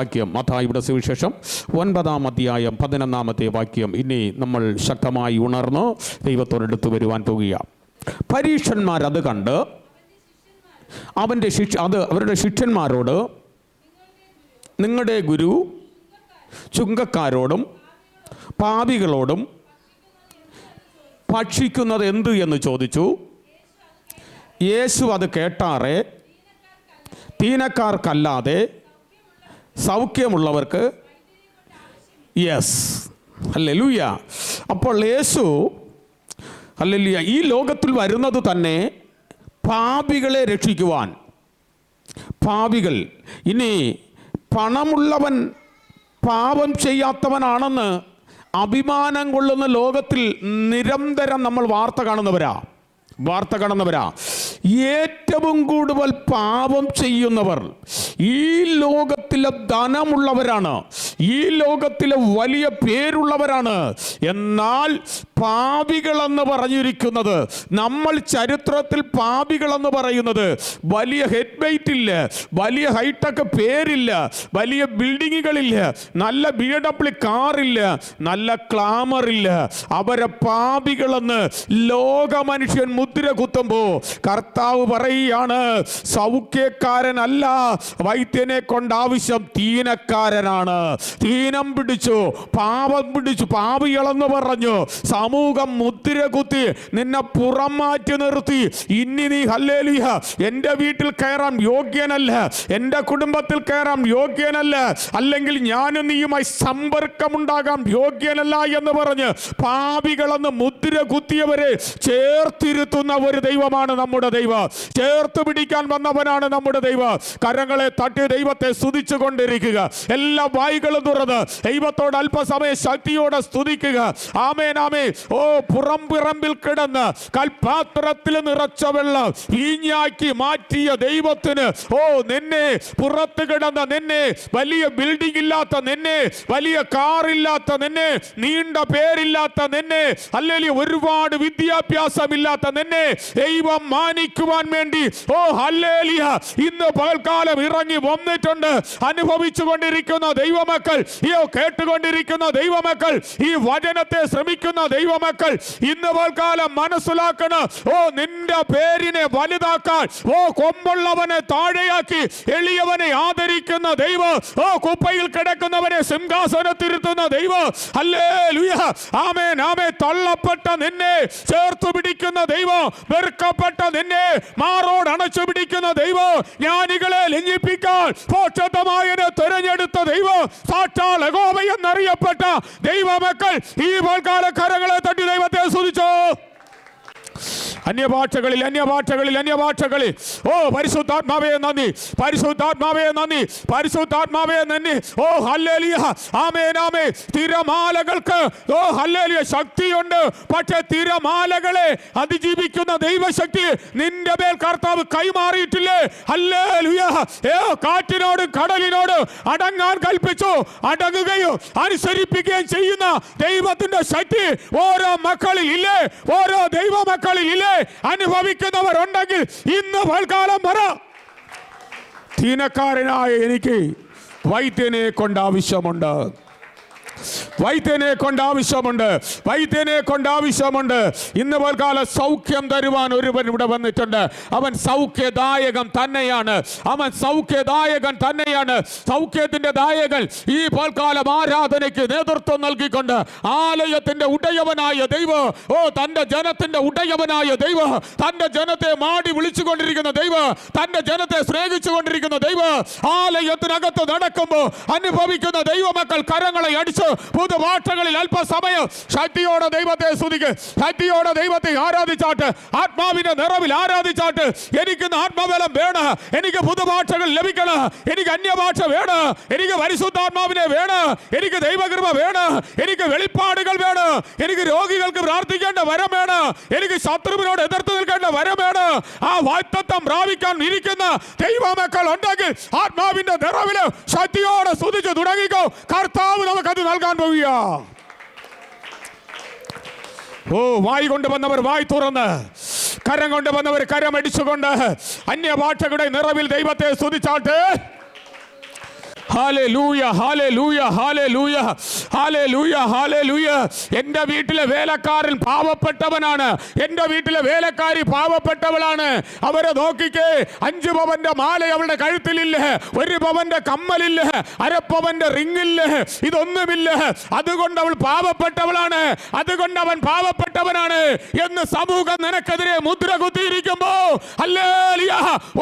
വാക്യം മത്തായിയുടെ സുവിശേഷം ഒൻപതാം അധ്യായം പതിനൊന്നാമത്തെ വാക്യം. ഇനി നമ്മൾ ശക്തമായി ഉണർന്ന് ദൈവത്തോടടുത്ത് വരുവാൻ പോകുക. പരീക്ഷന്മാർ അത് കണ്ട് അവന്റെ ശിക്ഷ അത് അവരുടെ ശിഷ്യന്മാരോട് നിങ്ങളുടെ ഗുരു ചുങ്കക്കാരോടും പാപികളോടും ഭക്ഷിക്കുന്നത് എന്ത് എന്ന് ചോദിച്ചു. യേശു അത് കേട്ടാറേ തീനക്കാർക്കല്ലാതെ സൗഖ്യമുള്ളവർക്ക് യെസ് അല്ലെലുയ്യ അപ്പോൾ യേശു അല്ലെലുയ്യ ഈ ലോകത്തിൽ വരുന്നത് തന്നെ പാപികളെ രക്ഷിക്കുവാൻ. പാപികൾ. ഇനി പണമുള്ളവൻ പാപം ചെയ്യാത്തവനാണെന്ന് അഭിമാനം കൊള്ളുന്ന ലോകത്തിൽ നിരന്തരം നമ്മൾ വാർത്ത കാണുന്നവരാ. വാർത്ത കടന്നവരാ ഏറ്റവും കൂടുതൽ പാപം ചെയ്യുന്നവർ ഈ ലോകത്തിലെ ധനമുള്ളവരാണ്. ഈ ലോകത്തിലെ വലിയ പേരുള്ളവരാണ്. എന്നാൽ പാപികളെന്ന് പറഞ്ഞിരിക്കുന്നത് നമ്മൾ ചരിത്രത്തിൽ പാപികളെന്ന് പറയുന്നത് വലിയ ഹെഡ് വെയിറ്റ് ഇല്ല വലിയ ഹൈടെക് പേരില്ല വലിയ ബിൽഡിങ്ങുകളില്ല നല്ല ബി ഡബ്ല്യു കാറില്ല നല്ല ക്ലാമർ ഇല്ല അവരെ പാപികളെന്ന് ലോക മനുഷ്യൻ മുദ്ര കുത്തുമ്പോ കർത്താവ് പറയുകയാണ് സൗഖ്യക്കാരനല്ല വൈദ്യനെ കൊണ്ട് ആവശ്യം തീനക്കാരനാണ്. തീനം പിടിച്ചു പാപം പിടിച്ചു പാപികളെന്ന് പറഞ്ഞു സമൂഹം മുദ്ര കുത്തി നിന്നെ പുറം മാറ്റി നിർത്തി. ഇനി നീ ഹല്ലേലിയ എന്റെ വീട്ടിൽ കയറാൻ യോഗ്യനല്ല എന്റെ കുടുംബത്തിൽ കയറാൻ യോഗ്യനല്ല അല്ലെങ്കിൽ ഞാനും നീയുമായി സമ്പർക്കമുണ്ടാകാൻ യോഗ്യനല്ല എന്ന് പറഞ്ഞ് പാപികളെന്ന് മുദ്ര കുത്തിയവരെ ചേർത്തിരുത്തുന്ന ഒരു ദൈവമാണ് നമ്മുടെ ദൈവം. ചേർത്ത് പിടിക്കാൻ വന്നവനാണ് നമ്മുടെ ദൈവം. കരങ്ങളെ തട്ടി ദൈവത്തെ സ്തുതിച്ചു കൊണ്ടിരിക്കുക. എല്ലാ വായികളും തുറന്ന് ദൈവത്തോട് അല്പസമയ ശക്തിയോടെ സ്തുതിക്കുക. ആമേനാമേ ഓ പുറം പിറമ്പിൽ കിടന്ന് കൽപാത്രത്തിൽ നിറച്ച വെള്ളം വീഞ്ഞാക്കി മാറ്റിയ ദൈവത്തിന്. ഓ നിന്നെ പുറത്ത് കിടന്ന നിന്നെ വലിയ ബിൽഡിംഗ് ഇല്ലാത്ത നിന്നെ വലിയ കാർ ഇല്ലാത്ത നിന്നെ നീണ്ട പേരില്ലാത്ത നിന്നെ അല്ലെങ്കിൽ ഒരുപാട് വിദ്യാഭ്യാസമില്ലാത്ത നിന്നെ ദൈവം മാനിക്കുവാൻ വേണ്ടി. ഓ ഹല്ലേലിയ. ഇന്ന് പകൽക്കാലം ഇറങ്ങി വന്നിട്ടുണ്ട്. അനുഭവിച്ചു കൊണ്ടിരിക്കുന്ന ദൈവമക്കൾ യോ കേട്ടുകൊണ്ടിരിക്കുന്ന ദൈവമക്കൾ ഈ വചനത്തെ ശ്രമിക്കുന്ന ദൈവമക്കൾ ഇന്ന് പകൽക്കാലം മനസ്സിലാക്കണം ഓ നിന്റെ പേരിനെ വലുതാക്കാൻ ഓ കൊമ്പുള്ളവനെ താഴെയാക്കി എളിയവനെ ആദരിക്കുന്ന ദൈവം ഓ കുപ്പയിൽ കിടക്കുന്നവനെ സിംഹാസനത്തിരുത്തുന്ന ദൈവം. അല്ലേ ആമേൻ ആമേ തള്ളപ്പെട്ട നിന്നെ ചേർത്തു പിടിക്കുന്ന ദൈവം. വെറുക്കപ്പെട്ട നിന്നെ മാറോട് അണച്ചു പിടിക്കുന്ന ദൈവം ജ്ഞാനികളെ ലഞ്ഞിപ്പിക്കാൻ പോഷത്തമായനെ തെരഞ്ഞെടുത്ത ദൈവം സാക്ഷാൽ അഗോമ എന്നറിയപ്പെട്ട ദൈവമക്കൾ ഈ പോൽക്കാല കരങ്ങളെ തട്ടി ദൈവത്തെ സ്തുതിച്ചോ. അന്യഭാഷകളിൽ അന്യഭാഷകളിൽ അന്യഭാഷകളിൽ. ഓ പരിശുദ്ധാത്മാവേ നന്ദി. പരിശുദ്ധാത്മാവേ നന്ദി. പരിശുദ്ധാത്മാവേ നന്ദി. ഓ ഹല്ലേലിയ. ആമേനാമേ ആമേ തിരമാലകൾക്ക് ഓ ഹല്ലേലിയ ശക്തിയുണ്ട്. പക്ഷേ തിരമാലകളെ അതിജീവിക്കുന്ന ദൈവശക്തി നിന്റെ മേൽ കർത്താവ് കൈമാറിയിട്ടില്ലേ? ഹല്ലേലൂയ. ഏ കാറ്റിനോട് കടലിനോട് അടങ്ങാൻ കൽപ്പിച്ചു. അടങ്ങുകയും അനുസരിപ്പിക്കുകയും ചെയ്യുന്ന ദൈവത്തിന്റെ ശക്തി ഓരോ മക്കളിൽ ഇല്ലേ? ഓരോ ദൈവ മക്കളിൽ ഇല്ലേ? അനുഭവിക്കുന്നവരുണ്ടെങ്കിൽ ഇന്ന് പൽക്കാലം പറ തീനക്കാരനായ എനിക്ക് വൈദ്യനെ കൊണ്ട് ആവശ്യമുണ്ട്. വൈദ്യനെ കൊണ്ട് ആവശ്യമുണ്ട്. വൈദ്യനെ കൊണ്ട് ആവശ്യമുണ്ട്. ഇന്ന് പോൽക്കാല സൗഖ്യം തരുവാൻ ഒരുവൻ ഇവിടെ വന്നിട്ടുണ്ട്. അവൻ സൗഖ്യദായകൻ തന്നെയാണ്. അവൻ സൗഖ്യദായകൻ തന്നെയാണ്. സൗഖ്യത്തിന്റെ ദായകൻ ഈ പോൽക്കാലം ആരാധനയ്ക്ക് നേതൃത്വം നൽകിക്കൊണ്ട് ആലയത്തിന്റെ ഉടയവനായ ദൈവ ഓ തന്റെ ജനത്തിന്റെ ഉടയവനായ ദൈവ തന്റെ ജനത്തെ മാടി വിളിച്ചുകൊണ്ടിരിക്കുന്ന ദൈവ തന്റെ ജനത്തെ സ്നേഹിച്ചുകൊണ്ടിരിക്കുന്ന ദൈവ ആലയത്തിനകത്ത് നടക്കുമ്പോൾ അനുഭവിക്കുന്ന ദൈവമക്കൾ കരങ്ങളെ അടിച്ച് പുതുഭാഷകളിൽ അല്പസമയം ശക്തിയോടെ ദൈവത്തെ സ്തുതിക്ക് ശക്തിയോടെ ദൈവത്തെ ആരാധിച്ചാട്ട് ആത്മാവിന്റെ നിറവിൽ ആരാധിച്ചാട്ട് എനിക്ക് ആത്മബലം വേണം എനിക്ക് പുതുഭാഷകൾ ലഭിക്കണം എനിക്ക് അന്യഭാഷ വേണം എനിക്ക് പരിശുദ്ധാത്മാവിനെ വേണം എനിക്ക് ദൈവകൃപ വേണം എനിക്ക് വെളിപ്പാടുകൾ വേണം എനിക്ക് രോഗികൾക്ക് പ്രാർത്ഥിക്കേണ്ട വരം വേണം എനിക്ക് ശത്രുവിനോട് എതിർത്ത് നിൽക്കേണ്ട വരം വേണം. ആ വായ്ത്തത്വം പ്രാപിക്കാൻ ഇരിക്കുന്ന ദൈവമക്കൾ ഉണ്ടെങ്കിൽ ആത്മാവിന്റെ നിറവിൽ ശക്തിയോടെ സ്തുതിച്ച് തുടങ്ങിക്കോ. കർത്താവ് നമുക്കത് നൽകാൻ ഓ വായി കൊണ്ടുവന്നവർ വായി തുറന്ന്. കരം കൊണ്ടുവന്നവർ കരമടിച്ചുകൊണ്ട് അന്യഭാഷകളുടെ നിറവിൽ ദൈവത്തെ സ്തുതിച്ചാട്ട് ഹാലൂയ ഹാലൂയ ഹാലൂയ ഹാലൂയ ഹാലൂയ എന്റെ വീട്ടിലെ വേലക്കാരൻ പാവപ്പെട്ടവനാണ്. എന്റെ വീട്ടിലെ വേലക്കാരി പാവപ്പെട്ടവളാണ്. അവരെ നോക്കിക്കേ അഞ്ച് പവന്റെ മാല അവളുടെ കഴുത്തിലില്ല ഒരു പവന്റെ കമ്മലില്ല അരപ്പവന്റെ റിങ്ങില്ല ഇതൊന്നുമില്ല. അതുകൊണ്ട് അവൾ പാവപ്പെട്ടവളാണ്. അതുകൊണ്ട് അവൻ പാവപ്പെട്ടവനാണ് എന്ന് സമൂഹം നിനക്കെതിരെ മുദ്ര കുത്തിയിരിക്കുമ്പോ അല്ലേ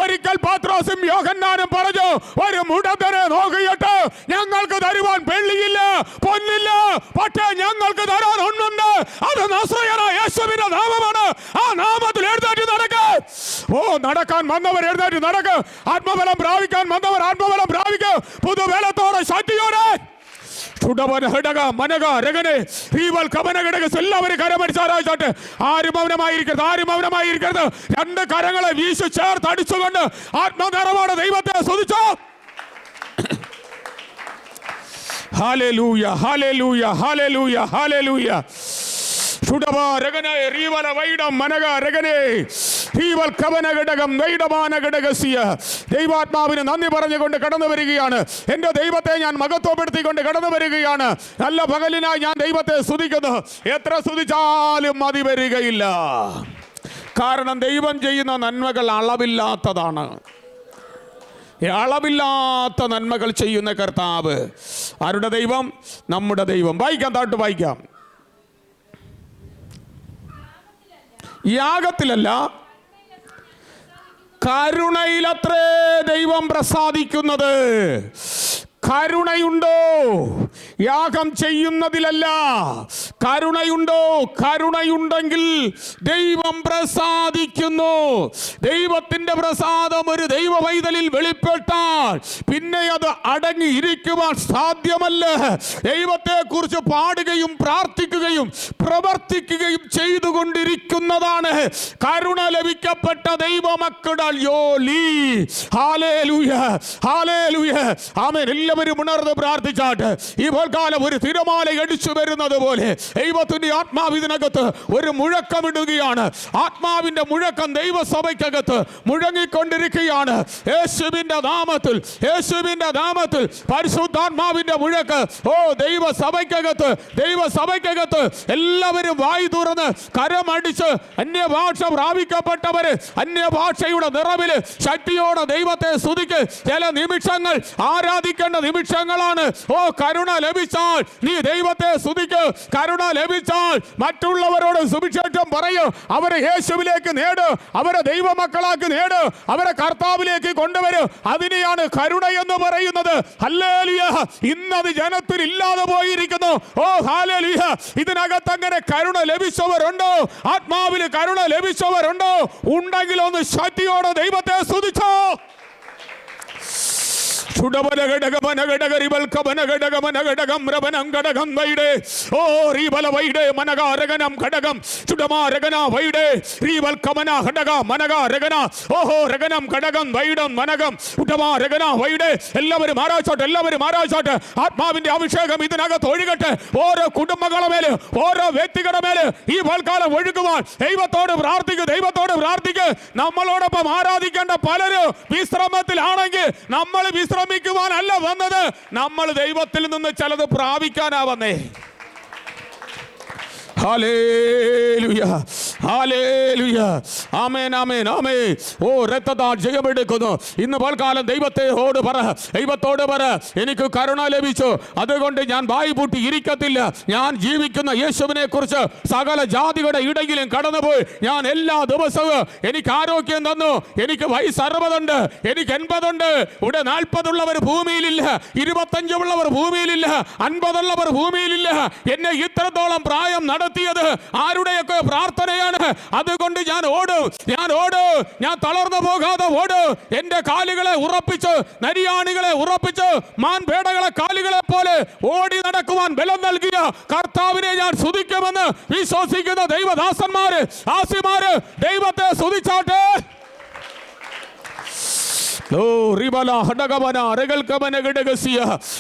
ഒരിക്കൽ പാത്രോസും യോഹന്നാനും പറഞ്ഞു ഒരു മുടന്തനെ നോക്കിയിട്ട് ഞങ്ങൾക്ക് തരുവാൻ വെള്ളിയില്ല പൊന്നില്ല. പക്ഷേ ഞങ്ങൾക്ക് തരാൻ ഒന്നുണ്ട്. അത് യേശുവിന്റെ നാമമാണ്. ആ നാമത്തിൽ എഴുന്നേറ്റ് നടക്ക്. ഓ നടക്കാൻ വന്നവർ എഴുന്നേറ്റ് നടക്ക്. ആത്മബലം പ്രാപിക്കാൻ വന്നവർ ആത്മബലം പ്രാപിക്കുക പുതുബലത്തോടെ ശക്തിയോടെ എല്ലാവരും കരമടിച്ചാരായിട്ടെ ആരും മൗനമായിരിക്കരുത് ആരും മൗനമായിരിക്കരുത്. രണ്ട് കരങ്ങളെ വീശി ചേർത്ത് അടിച്ചുകൊണ്ട് ആത്മനിറവോടെ ദൈവത്തെ സ്തുതിച്ചോ. കവന ഹാലലൂയ ഹാലലൂയ ഹാലലൂയ ദൈവാത്മാവിന് നന്ദി പറഞ്ഞുകൊണ്ട് കടന്നു വരികയാണ്. എന്റെ ദൈവത്തെ ഞാൻ മഹത്വപ്പെടുത്തിക്കൊണ്ട് കടന്നു വരികയാണ്. നല്ല പകലിനായി ഞാൻ ദൈവത്തെ സ്തുതിക്കുന്നു. എത്ര സ്തുതിച്ചാലും മതി വരികയില്ല. കാരണം ദൈവം ചെയ്യുന്ന നന്മകൾ അളവില്ലാത്തതാണ്. അളവില്ലാത്ത നന്മകൾ ചെയ്യുന്ന കർത്താവ്. ആരുടെ ദൈവം? നമ്മുടെ ദൈവം. വായിക്കാം താട്ട് വായിക്കാം. യാഗത്തിലല്ല കരുണയിലത്രേ ദൈവം പ്രസാദിക്കുന്നത്. കരുണയുണ്ടോ? യാഗം ചെയ്യുന്നതിലല്ല. കരുണയുണ്ടോ? കരുണയുണ്ടെങ്കിൽ ദൈവം പ്രസാദിക്കുന്നു. ദൈവത്തിന്റെ പ്രസാദം ഒരു ദൈവ പൈതലിൽ വെളിപ്പെട്ടാൽ പിന്നെ അത് അടങ്ങിയിരിക്കുവാൻ സാധ്യമല്ല. ദൈവത്തെ കുറിച്ച് പാടുകയും പ്രാർത്ഥിക്കുകയും പ്രവർത്തിക്കുകയും ചെയ്തുകൊണ്ടിരിക്കുന്നതാണ് കരുണ ലഭിക്കപ്പെട്ട ദൈവമക്കളുടെ യോലി ഹാലേലൂയ. ഹാലേലൂയ. ആമേൻ. എല്ലാവരും ഉണർന്ന് പ്രാർത്ഥിച്ചാട്ട് ഇപ്പോൾ കാലം ഒരു തിരമാല അടിച്ചു വരുന്നത് പോലെ ദൈവത്തിന്റെ ആത്മാവ് ഇതിനകത്ത് ഒരു മുഴക്കമിടുകയാണ്. ആത്മാവിന്റെ മുഴക്കം ദൈവസഭയ്ക്കകത്ത് മുഴങ്ങിക്കൊണ്ടിരിക്കുകയാണ്. യേശുവിന്റെ നാമത്തിൽ യേശുവിന്റെ നാമത്തിൽ പരിശുദ്ധാത്മാവിന്റെ മുഴക്ക് ഓ ദൈവസഭയ്ക്കകത്ത് ദൈവസഭയ്ക്കകത്ത് എല്ലാവരും വായി തുറന്ന് കരമടിച്ച് അന്യഭാഷ പ്രാപിക്കപ്പെട്ടവര് അന്യഭാഷയുടെ നിറവിൽ ശക്തിയോടെ ദൈവത്തെ സ്തുതിക്ക് ചില നിമിഷങ്ങൾ ആരാധിക്കേണ്ട നിമിഷങ്ങളാണ്. ഓ കരുണ ലഭിച്ചാൽ നീ ദൈവത്തെ സ്തുതിക്ക്. കരുണ ലഭിച്ചാൽ മറ്റുള്ളവരോട് സുവിശേഷം പറയൂ. അവരെ യേശുവിലേക്ക് നേട്. അവരെ ദൈവമക്കളാക്കി നേട്. അവരെ കർത്താവിലേക്ക് കൊണ്ടുവരൂ. അതിനെയാണ് കരുണ എന്ന് പറയുന്നത്. ഇന്നത് ജനത്തിൽ ഇല്ലാതെ പോയിരിക്കുന്നു. ഓ ഹാലലിയ. ഇതിനകത്ത് അങ്ങനെ കരുണ ലഭിച്ചവരുണ്ടോ? ആത്മാവിൽ കരുണ ലഭിച്ചവരുണ്ടോ? ഉണ്ടെങ്കിൽ ഒന്ന് ശക്തിയോടെ ദൈവത്തെ സ്തുതിച്ചോ. ഓ റീബല വൈഡേ മനഗ രഗനം ഘടകം ചുടമാ രഗന വൈഡേ റീവൽ കമന ഘടക മനഗ രഗന ഓഹോ രഗനം ഘടകം വൈഡം മനകം ഉടമാ രഗന വൈഡേ എല്ലാവരും ആരാച്ചോട്ടെ എല്ലാവരും ആരാച്ചോട്ടെ ആത്മാവിന്റെ അഭിഷേകം ഇതിനകത്ത് ഒഴുകട്ടെ ഓരോ കുടുംബങ്ങളുടെ മേൽ ഓരോ വ്യക്തികളുടെ മേൽ ഈ പൽക്കാലം ഒഴുകുവാൻ ദൈവത്തോട് പ്രാർത്ഥിക്കുക ദൈവത്തോട് പ്രാർത്ഥിക്കുക നമ്മളോടൊപ്പം ആരാധിക്കേണ്ട പലരും വിശ്രമത്തിലാണെങ്കിൽ നമ്മൾ വിശ്രമിക്കുവാനല്ല വന്നത്. നമ്മൾ ദൈവത്തിൽ നിന്ന് ചിലത് പ്രാപിക്കാനാ വന്നേ. ആമേൻ ആമേൻ ആമേ ഓ രക്തത്താൽ ജയമെടുക്കുന്നു. ഇന്ന് പൽക്കാലം ദൈവത്തെ ഓട് പറ. ദൈവത്തോട് പറ. എനിക്ക് കരുണ ലഭിച്ചു. അതുകൊണ്ട് ഞാൻ വായി പൂട്ടി ഇരിക്കത്തില്ല. ഞാൻ ജീവിക്കുന്ന യേശുവിനെ കുറിച്ച് സകല ജാതികളുടെ ഇടയിലും കടന്നുപോയി. ഞാൻ എല്ലാ ദിവസവും എനിക്ക് ആരോഗ്യം തന്നു. എനിക്ക് വയസ്സ് അറുപതുണ്ട്. എനിക്ക് എൺപതുണ്ട്. ഇവിടെ നാൽപ്പതുള്ളവർ ഭൂമിയിലില്ല. ഇരുപത്തഞ്ചുള്ളവർ ഭൂമിയിലില്ല. അൻപതുള്ളവർ ഭൂമിയിലില്ല. എന്നെ ഇത്രത്തോളം പ്രായം നടത്തിയത് ആരുടെയൊക്കെ പ്രാർത്ഥനയാണ്? അതുകൊണ്ട് ഞാൻ ഓടും ഞാൻ ഓടും ഞാൻ തളർന്നു പോകാതെ ഓടും. എന്റെ കാലുകളെ ഉറപ്പിച്ച് നരിയാണികളെ ഉറപ്പിച്ച് മാൻപേടകളെ കാലുകളെ പോലെ ഓടി നടക്കുവാൻ ബലം നൽകിയ കർത്താവിനെ ഞാൻ സ്തുതിക്കുമെന്ന് വിശ്വസിക്കുന്ന ദൈവദാസന്മാര് ആസിമാര് ദൈവത്തെ സ്തുതിച്ചാട്ടെ ലോ റിബല ഹടകവന രകൽക്കവന ഗടകസിയ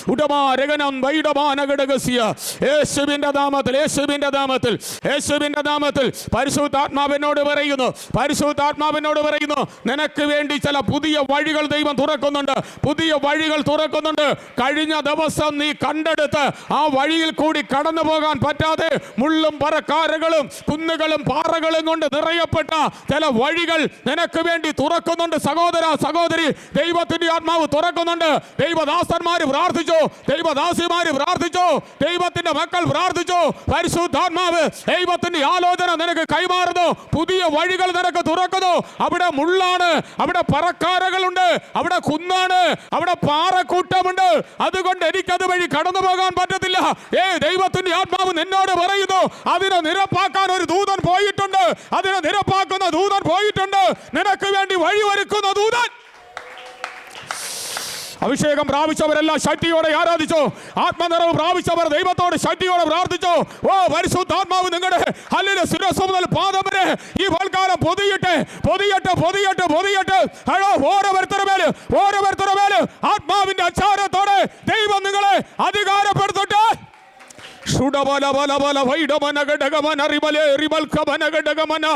ഉടമാ രകനം വൈഡമാന ഗടകസിയ യേശുവിന്റെ നാമത്തിൽ യേശുവിന്റെ നാമത്തിൽ യേശുവിന്റെ നാമത്തിൽ. പരിശുദ്ധാത്മാവിനോട് പറയുന്നു പരിശുദ്ധാത്മാവിനോട് പറയുന്നു നിനക്ക് വേണ്ടി ചില പുതിയ വഴികൾ ദൈവം തുറക്കുന്നുണ്ട്. പുതിയ വഴികൾ തുറക്കുന്നുണ്ട്. കഴിഞ്ഞ ദിവസം നീ കണ്ടെടുത്ത് ആ വഴിയിൽ കൂടി കടന്നു പോകാൻ പറ്റാതെ മുള്ളും പറക്കാരകളും കുന്നുകളും പാറകളും കൊണ്ട് നിറയപ്പെട്ട ചില വഴികൾ നിനക്ക് വേണ്ടി തുറക്കുന്നുണ്ട്. സഹോദര സഹോദരി ദൈവത്തിന്റെ ആത്മാവ് തുറക്കുന്നുണ്ട്. ദൈവദാസന്മാർ പ്രാർത്ഥിച്ചു. ദൈവദാസിമാർ പ്രാർത്ഥിച്ചു. ദൈവത്തിന്റെ മക്കൾ പ്രാർത്ഥിച്ചു. പരിശുദ്ധാത്മാവ് ദൈവത്തിന്റെ ആലോചന നിനക്ക് കൈമാറുന്നു. പുതിയ വഴികൾ നിനക്ക് തുറക്കുന്നു. അവിടെ മുള്ളാണ് അവിടെ പറക്കാരകളുണ്ട് അവിടെ കുന്നാണ് അവിടെ പാറക്കൂട്ടമുണ്ട്. അതുകൊണ്ട് എനിക്കത് വഴി കടന്നു പോകാൻ പറ്റത്തില്ല. ഏ ദൈവത്തിന്റെ ആത്മാവ് നിന്നോട് പറയുന്നു. അതിനെ നിരപ്പാക്കാൻ ഒരു ദൂതൻ പോയിട്ടുണ്ട്. അതിനെ നിരപ്പാക്കുന്ന ദൂതൻ പോയിട്ടുണ്ട്. നിനക്ക് വേണ്ടി വഴി ഒരുക്കുന്ന ദൂതൻ അഭിഷേകം പ്രാപിച്ചവരെല്ലാം ശക്തിയോടെ ആരാധിച്ചോ. ആത്മനിറവ് പ്രാപിച്ചവർ ദൈവത്തോട് ശക്തിയോടെ പ്രാർത്ഥിച്ചോ. ഓ പരിശുദ്ധാത്മാവ് നിങ്ങളുടെ ഹല്ലിലെ ശിരസ് മുതൽ പാദം വരെ ഈ വൽക്കാലം പൊതിയിട്ട് പൊതിയിട്ട് പൊതിയിട്ട് പൊതിയിട്ട്. ഹലോ ഓരോരുത്തരുടെ മേൽ ഓരോരുത്തരുടെ മേൽ ആത്മാവിന്റെ അച്ചാരത്തോടെ ദൈവം നിങ്ങളെ சுடபல பல பல வைடமன கடகமன ரிபலே ரிபல் கபன கடகமன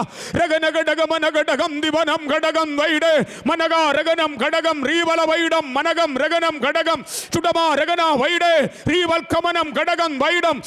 ரகன கடகமன கடகம் திவனம் கடகம் வைடு மனகா ரகனம் கடகம் ரீவல வைடம் மனகம் ரகனம் கடகம் சுடமா ரகனா வைடு ரீவல் கமனம் கடகம் வைடம்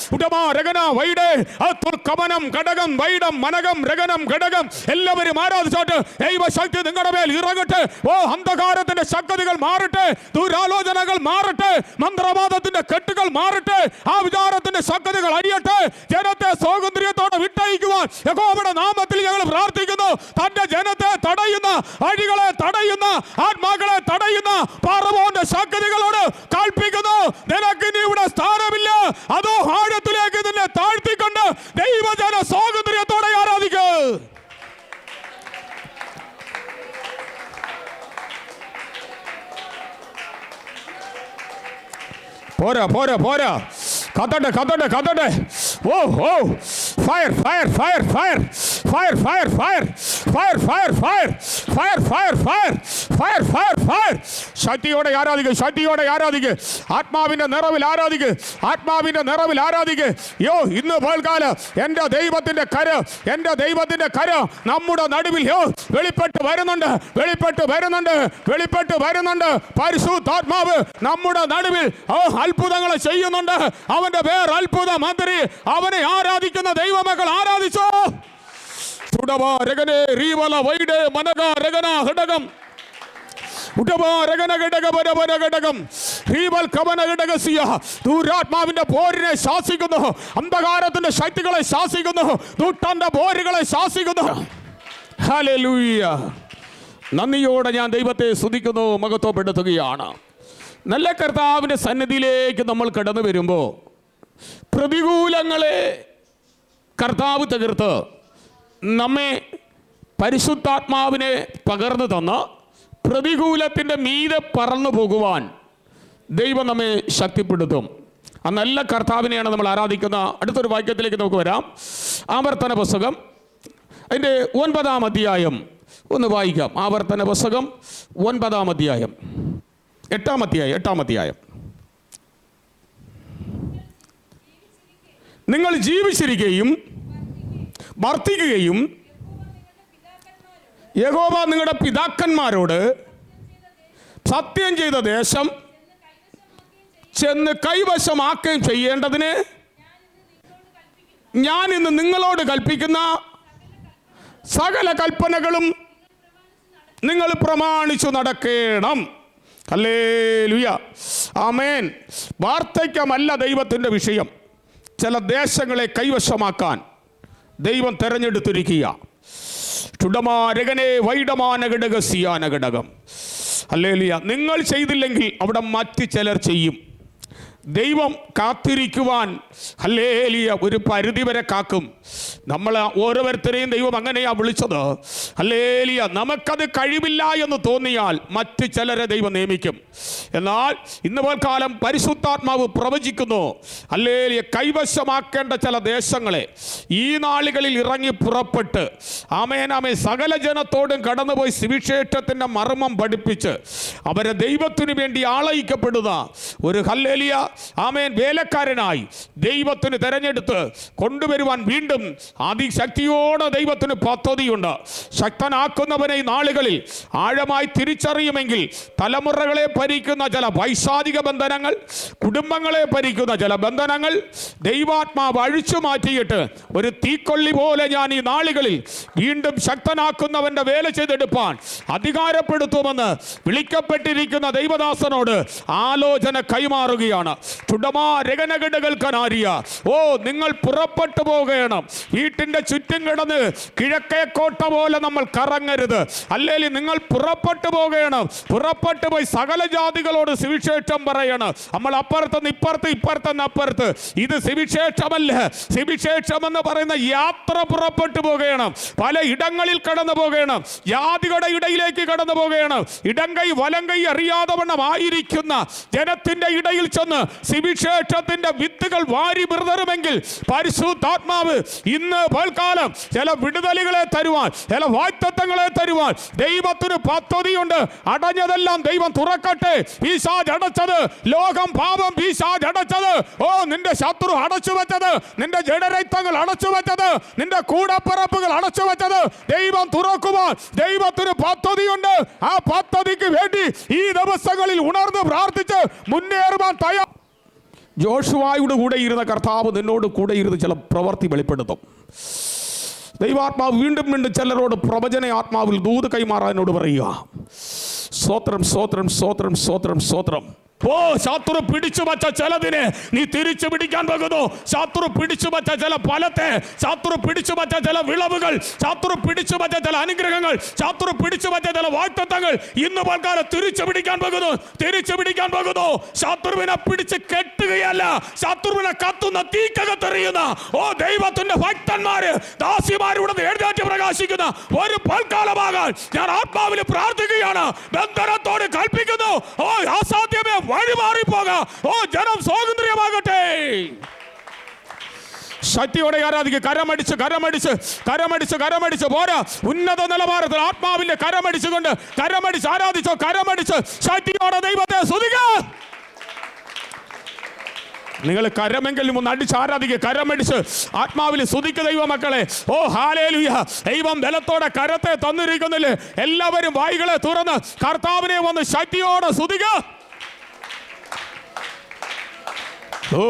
എല്ലാവരും ആരാധിച്ചോട്ട് ദൈവശക്തി നിങ്ങളുടെ മേൽ ഇറങ്ങട്ടെ ഓ അന്ധകാരത്തിന്റെ ശക്തികൾ മാറട്ടെ ദുരാലോചനകൾ മാറട്ടെ മന്ത്രവാദത്തിന്റെ കെട്ടുകൾ മാറട്ടെ ആ വിചാരത്തിന്റെ ശക്തികൾ അറിയട്ടെ ജനത്തെ സ്വാതന്ത്ര്യത്തോടെ വിട്ടയക്കുവാൻ യഹോവയുടെ നാമത്തിൽ ഞങ്ങൾ പ്രാർത്ഥിക്കുന്നു. തന്റെ ജനത്തെ തടയുന്ന അഴികളെ തടയുന്ന ആത്മാക്കളെ തടയുന്ന പാറവോന്റെ ശക്തികളോട് കൽപ്പിക്കുന്നു. നിനക്ക് ഇനി ഇവിടെ സ്ഥാനമില്ല. അതോ ആഴത്തിലേക്ക് നിന്നെ താഴ്ത്തിക്കൊണ്ട് ദൈവജന സ്വാതന്ത്ര്യത്തോടെ ആരാധിക്കുക പോരാ പോരാ പോരാ. കത്തട്ടെ കത്തട്ടെ കത്തട്ടെ. ഓ ഓ fire fire fire fire fire fire fire fire fire fire fire fire fire fire fire fire ശക്തിയോടെ ആരാധിക്കുക ശക്തിയോടെ ആരാധിക്കുക ആത്മാവിന്റെ നിറവിൽ ആരാധിക്കുക ആത്മാവിന്റെ നിറവിൽ ആരാധിക്കുക യോ ഇന്ന് പോൽക്കാല. എന്റെ ദൈവത്തിന്റെ കര എന്റെ ദൈവത്തിന്റെ കര നമ്മുടെ നടുവിൽ യോ വെളിപ്പെട്ട് വരുന്നുണ്ട് വെളിപ്പെട്ട് വരുന്നുണ്ട് വെളിപ്പെട്ട് വരുന്നുണ്ട്. പരിശുദ്ധാത്മാവ് നമ്മുടെ നടുവിൽ അത്ഭുതങ്ങൾ ചെയ്യുന്നുണ്ട്. അവന്റെ പേർ അത്ഭുത മന്ത്രി അവനെ ആരാധിക്കുന്ന ദൈവമക്കൾ ആരാധിച്ചോ? ചുടവാ രഗനെ റീവല വൈഡ് മനക രഗന ഘടകം ദൂരാത്മാവിന്റെ പോരിനെ ശാസിക്കുന്നു. അന്ധകാരത്തിന്റെ ശക്തികളെ ശാസിക്കുന്നു. ദൂട്ടന്റെ പോരുകളെ ശാസിക്കുന്നു. നന്ദിയോടെ ഞാൻ ദൈവത്തെ സ്തുതിക്കുന്നു മഹത്വപ്പെടുത്തുകയാണ്. നല്ല കർത്താവിന്റെ സന്നിധിയിലേക്ക് നമ്മൾ കടന്നു വരുമ്പോൾ പ്രതികൂലങ്ങളെ കർത്താവ് തകർത്ത് നമ്മെ പരിശുദ്ധാത്മാവിനെ പകർന്നു തന്ന് പ്രതികൂലത്തിന്റെ മീതെ പറന്നു പോകുവാൻ ദൈവം നമ്മെ ശക്തിപ്പെടുത്തും. ആ നല്ല കർത്താവിനെയാണ് നമ്മൾ ആരാധിക്കുന്ന. അടുത്തൊരു വാക്യത്തിലേക്ക് നമുക്ക് വരാം. ആവർത്തന പുസ്തകം. അതിന്റെ ഒൻപതാം അധ്യായം. ഒന്ന് വായിക്കാം. ആവർത്തന പുസ്തകം. ഒൻപതാം അധ്യായം. എട്ടാം അധ്യായം എട്ടാം അധ്യായം. നിങ്ങൾ ജീവിച്ചിരിക്കുകയും വർദ്ധിക്കുകയും യഹോവ നിങ്ങളുടെ പിതാക്കന്മാരോട് സത്യം ചെയ്ത ദേശം ചെന്ന് കൈവശമാക്കുകയും ചെയ്യേണ്ടതിന് ഞാൻ ഇന്ന് നിങ്ങളോട് കൽപ്പിക്കുന്ന സകല കൽപ്പനകളും നിങ്ങൾ പ്രമാണിച്ചു നടക്കേണം. അല്ലേ ലുയ ആമേൻ. വാർദ്ധക്യമല്ല ദൈവത്തിന്റെ വിഷയം. ചില ദേശങ്ങളെ കൈവശമാക്കാൻ ദൈവം തെരഞ്ഞെടുത്തിരിക്കുക ചുടമാരകനെ വൈഡമാനഘടക സിയാനഘടകം അല്ലേലിയ നിങ്ങൾ ചെയ്തില്ലെങ്കിൽ അവിടെ മറ്റ് ചിലർ ചെയ്യും. ദൈവം കാത്തിരിക്കുവാൻ ഹല്ലേലിയ ഒരു പരിധി വരെ കാക്കും. നമ്മൾ ഓരോരുത്തരെയും ദൈവം അങ്ങനെയാണ് വിളിച്ചത്. ഹല്ലേലിയ നമുക്കത് കഴിവില്ല എന്ന് തോന്നിയാൽ മറ്റ് ചിലരെ ദൈവം നിയമിക്കും. എന്നാൽ ഇന്ന് കാലം പരിശുദ്ധാത്മാവ് പ്രവചിക്കുന്നു ഹല്ലേലിയ കൈവശമാക്കേണ്ട ചില ദേശങ്ങളെ ഈ നാളുകളിൽ ഇറങ്ങി പുറപ്പെട്ട് ആമേനാമേ സകല ജനത്തോടും കടന്നുപോയി സുവിശേഷത്തിന്റെ മർമ്മം പഠിപ്പിച്ച് അവരെ ദൈവത്തിനു വേണ്ടി ആളയിക്കപ്പെടുന്ന ഒരു ഹല്ലേലിയ ആമേൻ. വേലക്കാരനായി ദൈവത്തിന് തെരഞ്ഞെടുത്ത് കൊണ്ടുവരുവാൻ വീണ്ടും അതിശക്തിയോടെ ദൈവത്തിന് പദ്ധതിയുണ്ട്. ശക്തനാക്കുന്നവനെ നാളുകളിൽ ആഴമായി തിരിച്ചറിയുമെങ്കിൽ തലമുറകളെ ഭരിക്കുന്ന ചില വൈശാധിക ബന്ധനങ്ങൾ കുടുംബങ്ങളെ ഭരിക്കുന്ന ചില ബന്ധനങ്ങൾ ദൈവാത്മാവ് അഴിച്ചു മാറ്റിയിട്ട് ഒരു തീക്കൊള്ളി പോലെ ഞാൻ ഈ നാളുകളിൽ വീണ്ടും ശക്തനാക്കുന്നവന്റെ വേല ചെയ്തെടുപ്പാൻ അധികാരപ്പെടുത്തുമെന്ന് വിളിക്കപ്പെട്ടിരിക്കുന്ന ദൈവദാസനോട് ആലോചന കൈമാറുകയാണ്. ചുടമാ കനാരിയ. ഓ നിങ്ങൾ പുറപ്പെട്ടു പോകണം. വീട്ടിന്റെ ചുറ്റും കിടന്ന് കിഴക്കേക്കോട്ട പോലെ നമ്മൾ കറങ്ങരുത്. അല്ലെങ്കിൽ നിങ്ങൾ പുറപ്പെട്ടു പോകണം. പുറപ്പെട്ടു പോയി സകല ജാതികളോട് സുവിശേഷം പറയണം. നമ്മൾ അപ്പുറത്തുനിന്ന് ഇപ്പുറത്ത് ഇപ്പുറത്തുനിന്ന് അപ്പുറത്ത്. ഇത് സുവിശേഷമല്ല. സുവിശേഷം എന്ന് പറയുന്ന യാത്ര പുറപ്പെട്ടു പോകണം. പല ഇടങ്ങളിൽ കടന്നു പോകണം. ജാതികളുടെ ഇടയിലേക്ക് കടന്നു പോകണം. ഇടം കൈ വലം കൈ അറിയാതെ വണ്ണം ആയിരിക്കുന്ന ജനത്തിന്റെ ഇടയിൽ ചെന്ന് സുവിശേഷത്തിന്റെ വിത്തുകൾ വാരി വിതറുമെങ്കിൽ പരിശുദ്ധാത്മാവ് ഇന്ന് പൽക്കാലം ചില വിടുതലുകളെ തരുവാൻ ചില വായ്ത്തത്വങ്ങളെ തരുവാൻ ദൈവത്തിന് പദ്ധതിയുണ്ട്. അടഞ്ഞതെല്ലാം ദൈവം തുറക്കട്ടെ. പീശാജ് അടച്ചത് ലോകം പാപം പീശാജ് അടച്ചത്. ഓ നിന്റെ ശത്രു അടച്ചു വെച്ചത് നിന്റെ ജഡരക്തങ്ങൾ അടച്ചു വെച്ചത് നിന്റെ കൂടപ്പിറപ്പുകൾ അടച്ചു വെച്ചത് ദൈവം തുറക്കുവാൻ ദൈവത്തിന് പദ്ധതിയുണ്ട്. ആ പദ്ധതിക്ക് വേണ്ടി ഈ ദിവസങ്ങളിൽ ഉണർന്ന് പ്രാർത്ഥിച്ച് മുന്നേറുവാൻ തയ്യാർ ജോഷുവായുടെ കൂടെ ഇരുന്ന കർത്താവ് നിന്നോട് കൂടെ ഇരുന്ന് ചില പ്രവർത്തി വെളിപ്പെടുത്തും. ദൈവാത്മാവ് വീണ്ടും വീണ്ടും ചിലരോട് പ്രവചന ആത്മാവിൽ ദൂത് കൈമാറാനോട് പറയുക. സ്വോത്രം സ്വോത്രം സ്വോത്രം സ്വോത്രം സ്വത്രം ഓ ശത്രു പിടിച്ചു വച്ച ചിലതിനെ നീ തിരിച്ചു പിടിക്കാൻ പോകുന്നു. ശത്രു പിടിച്ചു വച്ച ചില ഫലത്തെ ശത്രു പിടിച്ചു വച്ച ചില വിളവുകൾ ശത്രു പിടിച്ചു വച്ച ചില അനുഗ്രഹങ്ങൾ ശത്രു പിടിച്ചു വച്ച ചില വാക്തത്വങ്ങൾ ഇന്ന് പൽക്കാലം തിരിച്ചു പിടിക്കാൻ പോകുന്നു തിരിച്ചു പിടിക്കാൻ പോകുന്നു. ശത്രുവിനെ പിടിച്ച് കെട്ടുകയല്ല ശത്രുവിനെ കത്തുന്ന തീക്കകത്തെറിയുന്ന ഓ ദൈവത്തിന്റെ ഭക്തന്മാര് ദാസിമാരുടെ എഴുന്നേറ്റ് പ്രകാശിക്കുന്ന ഒരു പൽക്കാലമാകാൻ ഞാൻ ആത്മാവിൽ പ്രാർത്ഥിക്കുകയാണ്. ബന്ധനത്തോട് കൽപ്പിക്കുന്നു. ഓ അസാധ്യമേ വഴിമാറി പോക ഓ ജനം സ്വാതന്ത്ര്യമാകട്ടെ. ശക്തിയോടെ ആരാധിക്കുക കരമടിച്ച് കരമടിച്ച് കരമടിച്ച് കരമടിച്ച്. പോരാ. ഉന്നത നിലവാരത്തിൽ ആത്മാവിന്റെ കരമടിച്ചുകൊണ്ട് കരമടിച്ച് ആരാധിച്ചോ കരമടിച്ച് ശക്തിയോടെ ദൈവത്തെ സ്തുതിക്കുക നിങ്ങൾ കരമെങ്കിലും ഒന്ന് അടിച്ച് ആരാധിക്കുക കരമടിച്ച് ആത്മാവിൽ സ്തുതിക്ക ദൈവ മക്കളെ ഓ ഹാലേലുയ. ദൈവം ബലത്തോടെ കരത്തെ തന്നിരിക്കുന്നില്ലേ? എല്ലാവരും വായികളെ തുറന്ന് കർത്താവിനെ വന്ന് ശക്തിയോടെ സ്തുതിക്കുക ഓ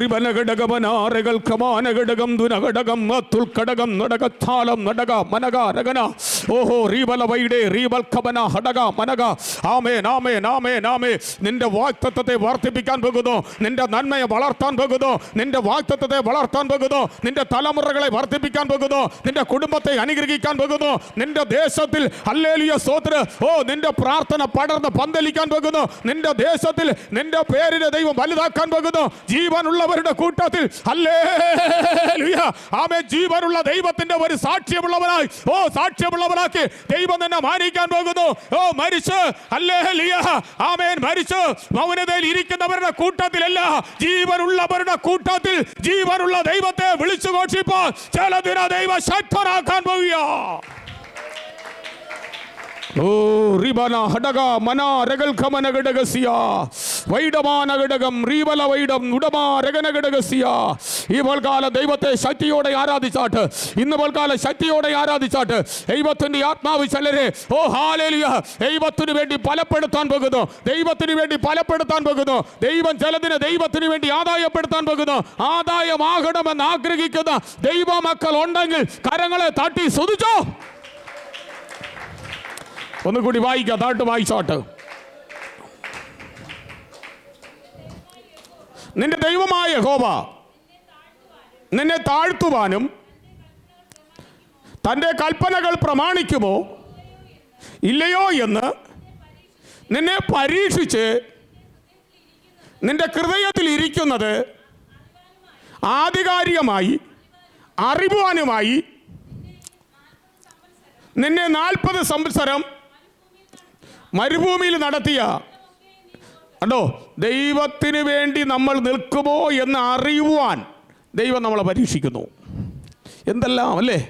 റിബനഘടകമനാരകൾ കമാനഘടകം ദുനഘടകം അത്തുൽഘടകം നടകത്താലം നടക മനക രഗന ഓഹോ റീബല വൈഡേ റീബൽ കബന ഹടക മനക ആമേ നാമേ നാമേ നാമേ. നിന്റെ വാക്തത്വത്തെ വർദ്ധിപ്പിക്കാൻ പോകുന്നു. നിന്റെ നന്മയെ വളർത്താൻ പോകുന്നു. നിന്റെ വാക്തത്വത്തെ വളർത്താൻ പോകുന്നു. നിന്റെ തലമുറകളെ വർദ്ധിപ്പിക്കാൻ പോകുന്നു. നിന്റെ കുടുംബത്തെ അനുഗ്രഹിക്കാൻ പോകുന്നു. നിന്റെ ദേശത്തിൽ അല്ലേലിയ സ്തോത്ര. ഓ നിന്റെ പ്രാർത്ഥന പടർന്ന് പന്തലിക്കാൻ പോകുന്നു. നിന്റെ ദേശത്തിൽ നിന്റെ പേരിനെ ദൈവം വലുതാക്കാൻ പോകുന്നു. ജീവനുള്ളവരുടെ കൂട്ടത്തിൽ ഹല്ലേലൂയ. ആമേ ജീവനുള്ള ദൈവത്തിന്റെ ഒരു സാക്ഷ്യമുള്ളവനായി. ഓ സാക്ഷ്യമുള്ളവനാക്കി ദൈവം തന്നെ മാനിക്കാൻ പോകുന്നു. ഓ മരിച്ച്. ആമേൻ. മരിച്ച്. മൗനതയിൽ ഇരിക്കുന്നവരുടെ കൂട്ടത്തിലല്ല. ജീവനുള്ളവരുടെ കൂട്ടത്തിൽ ജീവനുള്ള ദൈവത്തെ വിളിച്ചു ചില ദിന ദൈവ ശക്തനാക്കാൻ പോവുക ഹടക മന രഗൽ ഖമന ഘടകസിയ വൈഡമാന ഘടകം റീബല വൈഡം ഉടമാ രഗന ഈ ദൈവത്തെ ശക്തിയോടെ ആരാധിച്ചാട്ട് ഇന്ന് പോൽക്കാല ശക്തിയോടെ ആരാധിച്ചാട്ട് ദൈവത്തിന്റെ ആത്മാവ് ചിലരെ ഓ ഹാലേലിയ. ദൈവത്തിന് വേണ്ടി ഫലപ്പെടുത്താൻ പോകുന്നു. ദൈവത്തിന് വേണ്ടി ഫലപ്പെടുത്താൻ പോകുന്നു. ദൈവം ചിലതിന് ദൈവത്തിന് വേണ്ടി ആദായപ്പെടുത്താൻ പോകുന്നു. ആദായമാകണമെന്ന് ആഗ്രഹിക്കുന്ന ദൈവ മക്കൾ ഉണ്ടെങ്കിൽ കരങ്ങളെ തട്ടി സ്തുതിച്ചോ ഒന്നുകൂടി വായിക്കാം താട്ട് വായിച്ചോട്ട്. നിന്റെ ദൈവമായ ഹോബ നിന്നെ താഴ്ത്തുവാനും തന്റെ കൽപ്പനകൾ പ്രമാണിക്കുമോ? ഇല്ലയോ എന്ന് നിന്നെ പരീക്ഷിച്ച് നിന്റെ ഹൃദയത്തിൽ ഇരിക്കുന്നത് ആധികാരികമായി അറിവാനുമായി നിന്നെ നാൽപ്പത് സംവത്സരം മരുഭൂമിയിൽ നടത്തിയ കണ്ടോ? ദൈവത്തിന് വേണ്ടി നമ്മൾ നിൽക്കുമോ എന്ന് അറിയുവാൻ ദൈവം നമ്മളെ പരീക്ഷിക്കുന്നു. എന്തെല്ലാം അല്ലേ?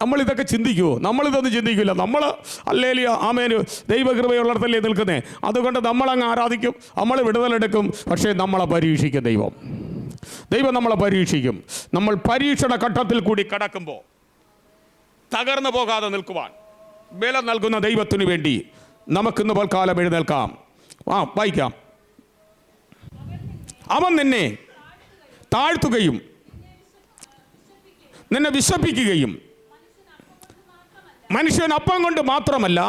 നമ്മളിതൊക്കെ ചിന്തിക്കുമോ നമ്മളിതൊന്നും ചിന്തിക്കില്ല. നമ്മൾ അല്ലേലിയ ആമേന് ദൈവകൃപയുള്ളിടത്തല്ലേ നിൽക്കുന്നേ. അതുകൊണ്ട് നമ്മളങ്ങ് ആരാധിക്കും. നമ്മൾ വിടുതലെടുക്കും പക്ഷേ നമ്മളെ പരീക്ഷിക്കും ദൈവം. ദൈവം നമ്മളെ പരീക്ഷിക്കും. നമ്മൾ പരീക്ഷണ ഘട്ടത്തിൽ കൂടി കടക്കുമ്പോൾ തകർന്നു പോകാതെ നിൽക്കുവാൻ ബലം നൽകുന്ന ദൈവത്തിനു വേണ്ടി നമുക്കിന്ന് പോൽക്കാലം എഴുന്നേൽക്കാം. ആ വായിക്കാം. അവൻ നിന്നെ താഴ്ത്തുകയും നിന്നെ വിശപ്പിക്കുകയും മനുഷ്യൻ അപ്പം കൊണ്ട് മാത്രമല്ല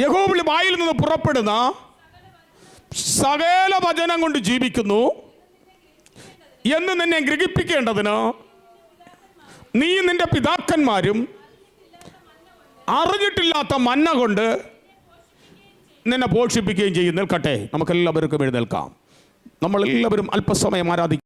യഹോബിളി വായിൽ നിന്ന് പുറപ്പെടുന്ന സകല വചനം കൊണ്ട് ജീവിക്കുന്നു. എന്ന് നിന്നെ ഗ്രഹിപ്പിക്കേണ്ടതിന് നീ നിന്റെ പിതാക്കന്മാരും അറിഞ്ഞിട്ടില്ലാത്ത മന്ന കൊണ്ട് നിന്നെ പോഷിപ്പിക്കുകയും ചെയ്യും നിൽക്കട്ടെ. നമുക്കെല്ലാവർക്കും എഴുന്നേൽക്കാം. നമ്മളെല്ലാവരും അല്പസമയം ആരാധിക്കും